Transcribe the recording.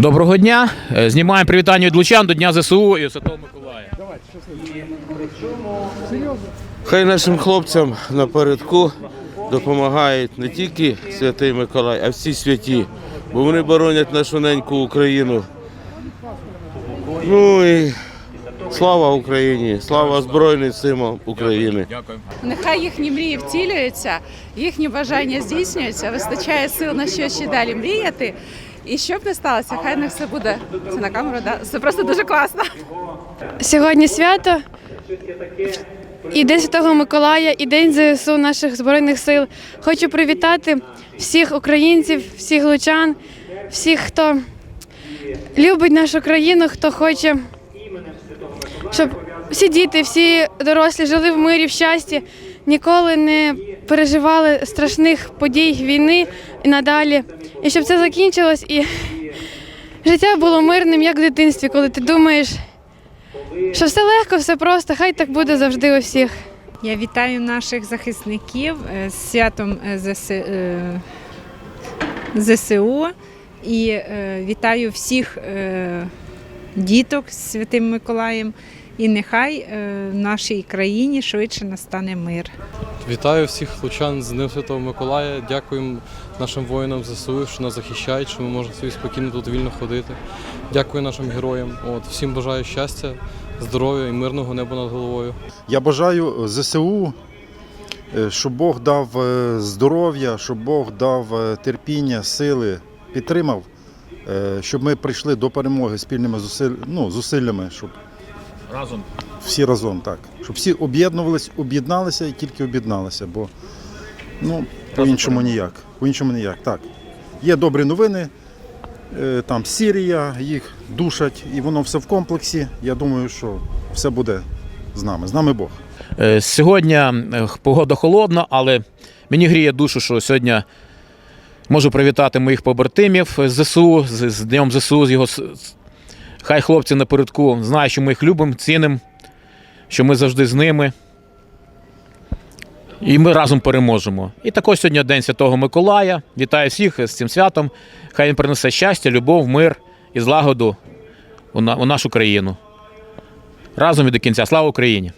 Доброго дня. Е, Знімаємо привітання від Лучан до Дня ЗСУ і Святого Миколая. Хай нашим хлопцям напередку допомагають не тільки Святий Миколай, а всі святі, бо вони боронять нашу неньку Україну. Ну і слава Україні, слава Збройним силам України. Нехай їхні мрії втілюються, їхні бажання здійснюються, вистачає сил на що ще далі мріяти. І що б не сталося, хай не все буде. Це на камеру, да? Це просто дуже класно. Сьогодні свято. І День Святого Миколая, і День ЗСУ наших Збройних сил. Хочу привітати всіх українців, всіх лучан, всіх, хто любить нашу країну, хто хоче, щоб всі діти, всі дорослі жили в мирі, в щасті, ніколи не переживали страшних подій війни і надалі. І щоб це закінчилось і життя було мирним, як в дитинстві, коли ти думаєш, що все легко, все просто, хай так буде завжди у всіх. Я вітаю наших захисників е, з святом е, ЗС... е, ЗСУ і вітаю всіх діток з Святим Миколаєм. І нехай е, в нашій країні швидше настане мир. Вітаю всіх лучан з Днем Святого Миколая. Дякуємо нашим воїнам ЗСУ, що нас захищають, що ми можемо собі спокійно тут вільно ходити. Дякую нашим героям. От, всім бажаю щастя, здоров'я і мирного неба над головою. Я бажаю ЗСУ, е, щоб Бог дав е, здоров'я, щоб Бог дав терпіння, сили, підтримав, щоб ми прийшли до перемоги спільними зусиль... ну, зусиллями, щоб Разом. всі разом так. Щоб всі об'єднувалися, об'єдналися і тільки об'єдналися, бо ну, по-іншому ніяк. По-іншому ніяк. Так. Є добрі новини. е, Там Сірія, їх душать, і воно все в комплексі. Я думаю, що все буде з нами. З нами Бог. Е, Сьогодні е, погода холодна, але мені гріє душу, що сьогодні можу привітати моїх побратимів з ЗСУ, з, з Днем ЗСУ, з його хай хлопці напередку знають, що ми їх любимо, цінимо, що ми завжди з ними. І ми разом переможемо. І також сьогодні День Святого Миколая. Вітаю всіх з цим святом. Хай він принесе щастя, любов, мир і злагоду у нашу країну. Разом і до кінця. Слава Україні!